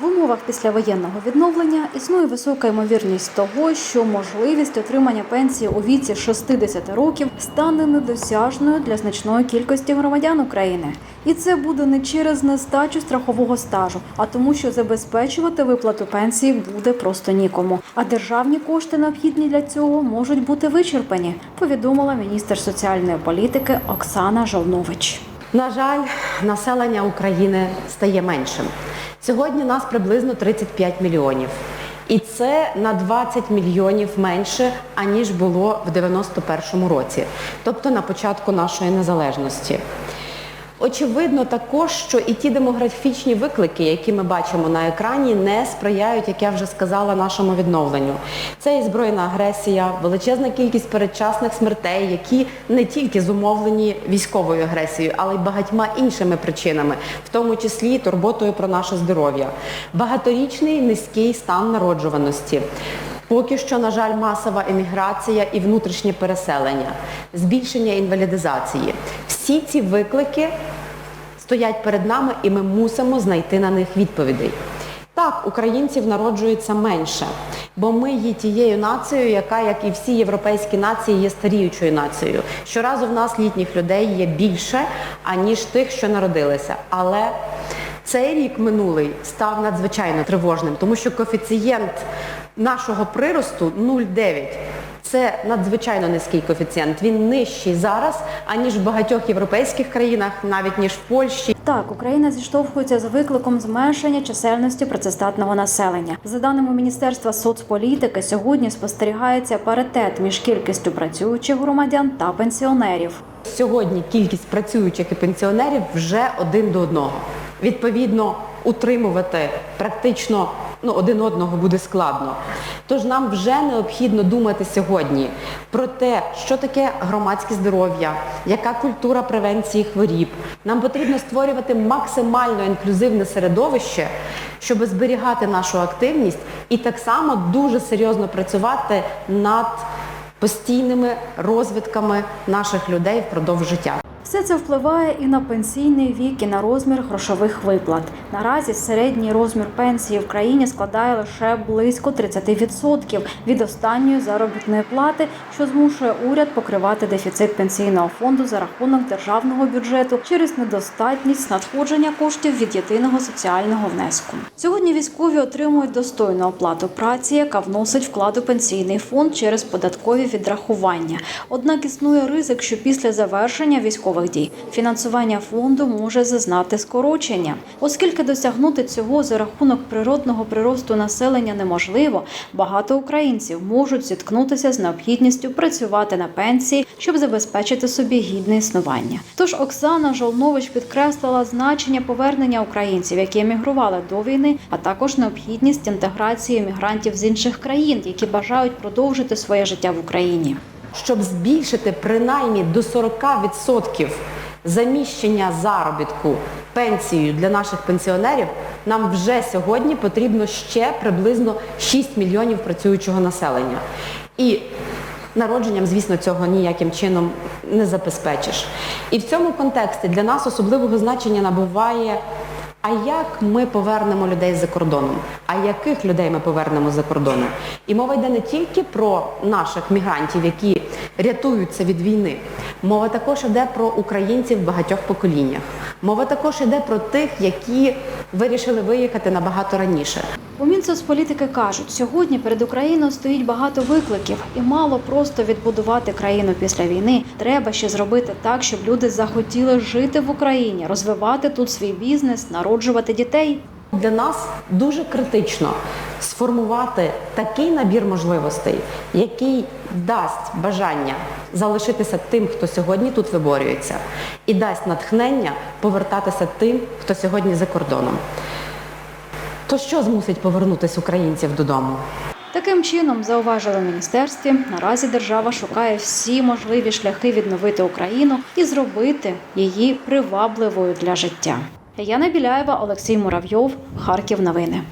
В умовах післявоєнного відновлення існує висока ймовірність того, що можливість отримання пенсії у віці 60 років стане недосяжною для значної кількості громадян України. І це буде не через нестачу страхового стажу, а тому, що забезпечувати виплату пенсії буде просто нікому. А державні кошти, необхідні для цього, можуть бути вичерпані, повідомила міністр соціальної політики Оксана Жолнович. На жаль, населення України стає меншим. Сьогодні нас приблизно 35 мільйонів. І це на 20 мільйонів менше, аніж було в 91-му році, тобто на початку нашої незалежності. Очевидно також, що і ті демографічні виклики, які ми бачимо на екрані, не сприяють, як я вже сказала, нашому відновленню. Це і збройна агресія, величезна кількість передчасних смертей, які не тільки зумовлені військовою агресією, але й багатьма іншими причинами, в тому числі турботою про наше здоров'я. Багаторічний низький стан народжуваності. Поки що, на жаль, масова еміграція і внутрішнє переселення, збільшення інвалідизації. Всі ці виклики стоять перед нами і ми мусимо знайти на них відповідей. Так, українців народжується менше, бо ми є тією нацією, яка, як і всі європейські нації, є старіючою нацією. Щоразу в нас літніх людей є більше, аніж тих, що народилися. Але цей рік минулий став надзвичайно тривожним, тому що коефіцієнт нашого приросту 0,9. Це надзвичайно низький коефіцієнт. Він нижчий зараз, аніж в багатьох європейських країнах, навіть ніж в Польщі. Так, Україна зіштовхується з викликом зменшення чисельності працездатного населення. За даними Міністерства соцполітики, сьогодні спостерігається паритет між кількістю працюючих громадян та пенсіонерів. Сьогодні кількість працюючих і пенсіонерів вже один до одного. Відповідно, утримувати практично ну, один одного буде складно. Тож нам вже необхідно думати сьогодні про те, що таке громадське здоров'я, яка культура превенції хворіб. Нам потрібно створювати максимально інклюзивне середовище, щоб зберігати нашу активність і так само дуже серйозно працювати над постійними розвитками наших людей впродовж життя. Все це впливає і на пенсійний вік, і на розмір грошових виплат. Наразі середній розмір пенсії в країні складає лише близько 30% від останньої заробітної плати, що змушує уряд покривати дефіцит пенсійного фонду за рахунок державного бюджету через недостатність надходження коштів від єдиного соціального внеску. Сьогодні військові отримують достойну оплату праці, яка вносить вклад у пенсійний фонд через податкові відрахування. Однак існує ризик, що після завершення військових дій фінансування фонду може зазнати скорочення, оскільки досягнути цього за рахунок природного приросту населення неможливо. Багато українців можуть зіткнутися з необхідністю працювати на пенсії, щоб забезпечити собі гідне існування. Тож Оксана Жолнович підкреслила значення повернення українців, які емігрували до війни, а також необхідність інтеграції мігрантів з інших країн, які бажають продовжити своє життя в Україні. Щоб збільшити принаймні до 40% заміщення заробітку пенсією для наших пенсіонерів, нам вже сьогодні потрібно ще приблизно 6 мільйонів працюючого населення. І народженням, звісно, цього ніяким чином не забезпечиш. І в цьому контексті для нас особливого значення набуває а як ми повернемо людей за кордоном? А яких людей ми повернемо за кордоном? І мова йде не тільки про наших мігрантів, які рятуються від війни. Мова також йде про українців в багатьох поколіннях. Мова також йде про тих, які вирішили виїхати набагато раніше. У Мінсоцполітики кажуть, сьогодні перед Україною стоїть багато викликів, і мало просто відбудувати країну після війни. Треба ще зробити так, щоб люди захотіли жити в Україні, розвивати тут свій бізнес, народжувати дітей. Для нас дуже критично сформувати такий набір можливостей, який дасть бажання залишитися тим, хто сьогодні тут виборюється, і дасть натхнення повертатися тим, хто сьогодні за кордоном. То що змусить повернутися українців додому? Таким чином, зауважили міністерстві, наразі держава шукає всі можливі шляхи відновити Україну і зробити її привабливою для життя. Яна Біляєва, Олексій Муравйов, Харків. Новини.